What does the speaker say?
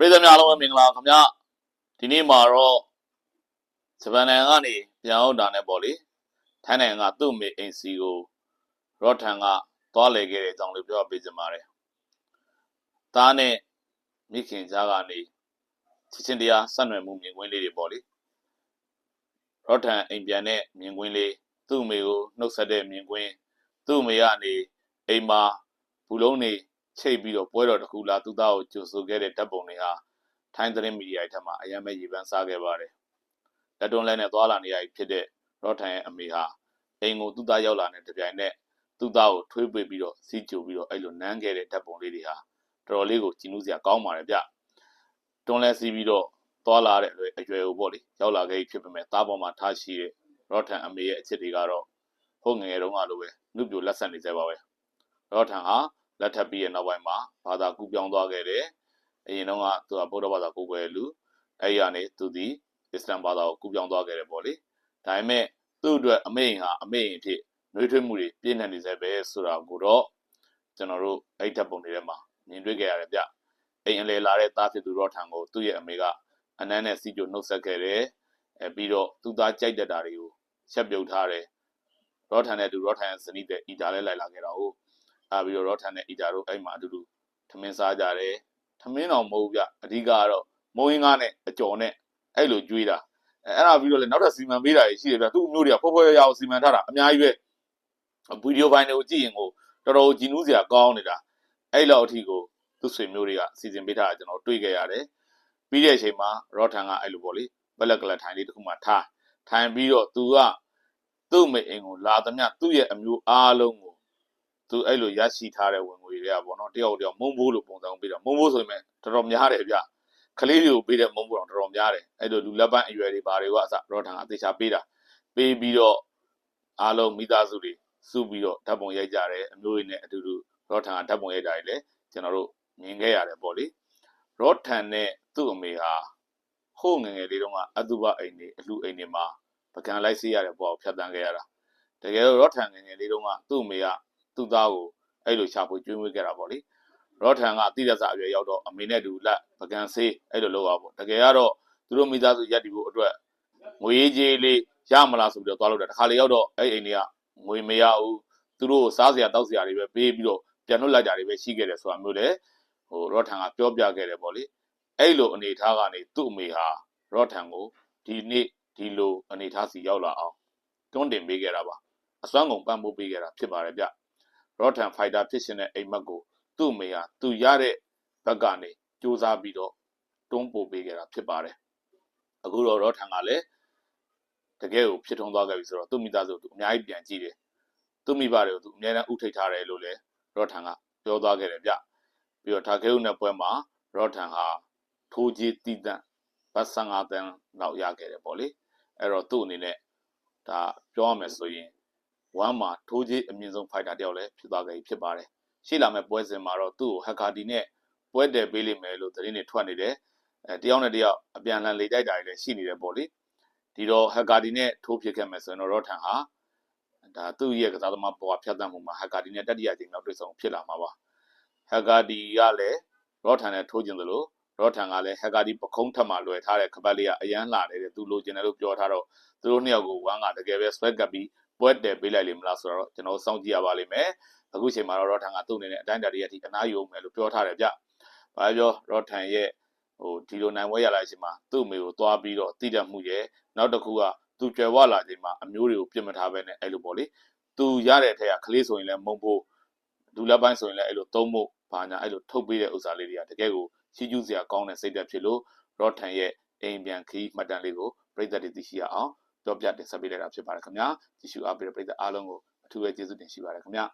ပြည်သူများအားလုံးပဲမင်္ဂလာခင်ဗျာဒီနေ့မှာတော့ဂျပန်နိုင်ငံကနေပြန်ဟုတ်တာနဲ့ပေါ့လေထိုင်းနိုင်ငံကသူ့မေအိမ်စီကိုရော့ထန်ကသွားလေခဲ့တဲ့အကြောင်းလေးပြောပြပေးချင်ပါတယ်သားနဲ့မိခင်ကြားကနေချစ်ချင်းတရားဆက်နွယ်မှုမြင်ကွင်းလေးတွေပေါ့လေရော့ထန်အိမ်ပြန်တဲ့မြင်ကွင်းလေးသူ့မေကိုနှုတ်ဆက်တဲ့မြင်ကွင်းသူ့မေကနေအိမ်မှာဘူးလုံးနေ ချိတ်ပြီးတော့ပွဲတော်တစ်ခုလာသူသားကိုကြိုဆိုခဲ့တဲ့ဓာတ်ပုံတွေဟာထိုင်းသတင်းမီဒီယာတွေထက်မှာအရင်ပဲရေပန်းစားခဲ့ပါတယ်။လက်တွန်းလဲနဲ့သွားလာနေရဖြစ်တဲ့ရော့ထန်ရဲ့အမေဟာအိမ်ကိုသူသားရောက်လာတဲ့တပြိုင်နက်သူသားကိုထွေးပွေပြီးတော့စီးကြိုပြီးတော့အဲ့လိုနမ်းခဲ့တဲ့ဓာတ်ပုံလေးတွေဟာတော်တော်လေးကိုကြည်နူးစရာကောင်းပါတယ်ဗျ။တွန်းလဲစီးပြီးတော့သွားလာတဲ့အရွယ်အရွယ်ကိုပေါ့လေရောက်လာခဲ့ဖြစ်ပေမဲ့သားပေါ်မှာထားရှိတဲ့ရော့ထန်အမေရဲ့အချစ်တွေကတော့ဟုတ်ငယ်ငယ်တုန်းကလိုပဲနှုတ်ပြလက်ဆက်နေကြပါပဲ။ရော့ထန်ဟာ လက်ထပ်ပြီးရဲ့နောက်ပိုင်းမှာဘာသာကူးပြောင်းသွားခဲ့တယ်။အရင်တော့ကသူကဗုဒ္ဓဘာသာကိုယ်ွယ်လူအဲ့ဒီကနေသူဒီအစ္စလမ်ဘာသာကိုကူးပြောင်းသွားခဲ့တယ်ပေါ့လေ။ဒါပေမဲ့သူ့အတွက်အမိန်ဟာအမိန်အဖြစ်နှွေးထွေးမှုတွေပြည့်နေနေစေပဲဆိုတာကိုတော့ကျွန်တော်တို့အဲ့ဓာတ်ပုံတွေထဲမှာမြင်တွေ့ခဲ့ရတယ်ဗျ။အိမ်အလေလာတဲ့သားဖြစ်သူတော့ထံကိုသူ့ရဲ့အမေကအနမ်းနဲ့စီးကြိုနှုတ်ဆက်ခဲ့တယ်။အဲပြီးတော့သူသားကြိုက်တတ်တာတွေကိုချက်ပြုတ်ထားတယ်။ရောထန်နဲ့သူရောထန်ရဲ့ဇနီးတဲ့အီတာလဲလိုက်လာခဲ့တာဟုတ် အာပြီးတော့ရောထန်နဲ့အီတာတို့အဲ့မှာအတူတူထမင်းစားကြတယ်ထမင်းတော့မဟုတ်ဗျအဓိကကတော့မုံရင်းကားနဲ့အကျော်နဲ့အဲ့လိုကြွေးတာအဲအဲ့ဒါပြီးတော့လည်းနောက်ထပ်စီမံပေးတာရှိတယ်ဗျသူ့အမျိုးတွေကဖောဖောရရအောင်စီမံထားတာအများကြီးပဲဗီဒီယိုပိုင်းတွေကိုကြည့်ရင်ကိုတော်တော်ကြည်နူးစရာကောင်းနေတာအဲ့လောက်အထိကိုသူ့ဆွေမျိုးတွေကစီစဉ်ပေးထားတာကျွန်တော်တွေ့ခဲ့ရတယ်ပြီးတဲ့အချိန်မှာရောထန်ကအဲ့လိုပေါ့လေဘလက်ကလထိုင်လေးတစ်ခုမှထားထိုင်ပြီးတော့သူကသူ့မိအိမ်ကိုလာသမျှသူ့ရဲ့အမျိုးအားလုံးကို သူအဲ့လိုရရှိထားတဲ့ဝင်ငွေတွေကပေါ့နော်တယောက်တယောက်မုံဘိုးလိုပုံစံပေးတာမုံဘိုးဆိုရင်လည်းတော်တော်များတယ်ဗျကလေးတွေကိုပေးတဲ့မုံဘိုးတော့တော်တော်များတယ်အဲ့လိုလူလက်ပန်းအရွယ်တွေဘာတွေကအစရောထန်အသေးချာပေးတာပေးပြီးတော့အားလုံးမိသားစုတွေစုပြီးတော့ဓာတ်ပုံရိုက်ကြတယ်အမျိုးတွေနဲ့အတူတူရောထန်ကဓာတ်ပုံရိုက်တာတွေလည်းကျွန်တော်တို့မြင်ခဲ့ရတယ်ပေါ့လေရောထန်နဲ့သူ့အမေဟာဟိုးငယ်ငယ်လေးတုန်းကအတုပအိမ်တွေအလူအိမ်တွေမှာပကံလိုက်စေးရတဲ့ဘောကိုဖြတ်တန်းခဲ့ရတာတကယ်တော့ရောထန်ငယ်ငယ်လေးတုန်းကသူ့အမေက သူ့သားကိုအဲ့လိုရှာဖွေကျွေးမွေးခဲ့တာပေါ့လေရောထန်ကတိရစာအရွယ်ရောက်တော့အမေနဲ့တူလက်ပကံစေးအဲ့လိုလုပ်ရပေါ့တကယ်ကတော့သူတို့မိသားစုရက်တီဖို့အတွက်ငွေကြေးလေးရမလားဆိုပြီးတော့သွားလို့တာတခါလေရောက်တော့အဲ့အိမ်တွေကငွေမရဘူးသူတို့စားစရာတောက်စရာတွေပဲပေးပြီးတော့ပြန်လွတ်လိုက်ကြတွေပဲရှိခဲ့တယ်ဆိုတာမျိုးလေဟိုရောထန်ကပြောပြခဲ့တယ်ပေါ့လေအဲ့လိုအနေထားကနေသူ့အမေဟာရောထန်ကိုဒီနေ့ဒီလိုအနေထားစီရောက်လာအောင်တွန်းတင်ပေးခဲ့တာပါအစွမ်းကုန်ပံ့ပိုးပေးခဲ့တာဖြစ်ပါတယ်ဗျ ရော့ထန်ဖိုက်တာဖြစ်ရှင်တဲ့အိမ်မက်ကိုသူ့မေဟာသူရတဲ့ဘက်ကနေစူးစမ်းပြီးတော့တွန်းပို့ပေးခဲ့တာဖြစ်ပါတယ်အခုတော့ရော့ထန်ကလည်းတကယ်ကိုဖြစ်ထွန်းသွားခဲ့ပြီဆိုတော့သူ့မိသားစုသူအများကြီးပြန်ကြည့်တယ်သူ့မိဘတွေကိုသူအများနဲ့ဥထိတ်ထားတယ်လို့လည်းရော့ထန်ကပြောသွားခဲ့တယ်ဗျပြီးတော့ထာကေဦးနဲ့ပွဲမှာရော့ထန်ဟာထိုးကြီးတည်တံ့ဘတ်15တန်းလောက်ရခဲ့တယ်ပေါ့လေအဲ့တော့သူ့အနေနဲ့ဒါပြောရမယ်ဆိုရင် ဝမ်းမှာထိုးကြီးအမြင့်ဆုံးဖိုက်တာတယောက်လည်းဖြစ်သွားခဲ့ပြီဖြစ်ပါတယ်ရှိလာမဲ့ပွဲစဉ်မှာတော့သူ့ကိုဟက်ကာဒီနဲ့ပွဲတယ်ပေးလိမ့်မယ်လို့သတင်းတွေထွက်နေတယ်အဲတယောက်နဲ့တယောက်အပြန်အလှန်လေတိုက်တာတွေလည်းရှိနေတယ်ပေါ့လေဒီတော့ဟက်ကာဒီနဲ့ထိုးဖြစ်ခဲ့မယ်ဆိုရင်တော့ရော့ထန်ဟာဒါသူ့ရဲ့ကစားသမားပေါ်ဖြတ်သန်းမှုမှာဟက်ကာဒီနဲ့တတိယကြိမ်လောက်တွေ့ဆုံဖြစ်လာမှာပါဟက်ကာဒီကလည်းရော့ထန်နဲ့ထိုးကျင်သလိုရော့ထန်ကလည်းဟက်ကာဒီပခုံးထက်မှလွယ်ထားတဲ့ခပတ်လေးကအရန်လှနေတဲ့သူလိုချင်တယ်လို့ပြောထားတော့သူတို့နှစ်ယောက်ကိုဝမ်းကတကယ်ပဲဆွဲကပ်ပြီး ပွဲတယ်ပေးလိုက်လိမ့်မလားဆိုတော့ကျွန်တော်စောင့်ကြည့်ရပါလိမ့်မယ်အခုချိန်မှာတော့ရော့ထန်ကသူ့အနေနဲ့အတိုင်းတာတွေအထိအနားယူမယ်လို့ပြောထားတယ်ဗျ။ဘာပြောရော့ထန်ရဲ့ဟိုဒီလိုနိုင်ပွဲရလာချိန်မှာသူ့အမေကိုသွားပြီးတော့တည်တတ်မှုရဲ့နောက်တစ်ခုကသူကြွယ်ဝလာချိန်မှာအမျိုးတွေကိုပြစ်မထားပဲနဲ့အဲ့လိုပေါ့လေ။သူရတဲ့အထက်ကကလေးဆိုရင်လည်းမုံဖို့ဒူလက်ပိုင်းဆိုရင်လည်းအဲ့လိုသုံးဖို့ဘာညာအဲ့လိုထုတ်ပေးတဲ့ဥစ္စာလေးတွေကတကယ်ကိုချီးကျူးစရာကောင်းတဲ့စိတ်သက်ဖြစ်လို့ရော့ထန်ရဲ့အိမ်ပြန်ခီးမှတ်တမ်းလေးကိုပြည်သက်တွေသိရှိရအောင် ပြောပြတင်ဆက်ပေးလိုက်တာဖြစ်ပါတယ်ခင်ဗျာကြည့်ရှုအားပေးတဲ့ပြည်သက်အားလုံးကိုအထူးပဲကျေးဇူးတင်ရှိပါတယ်ခင်ဗျာ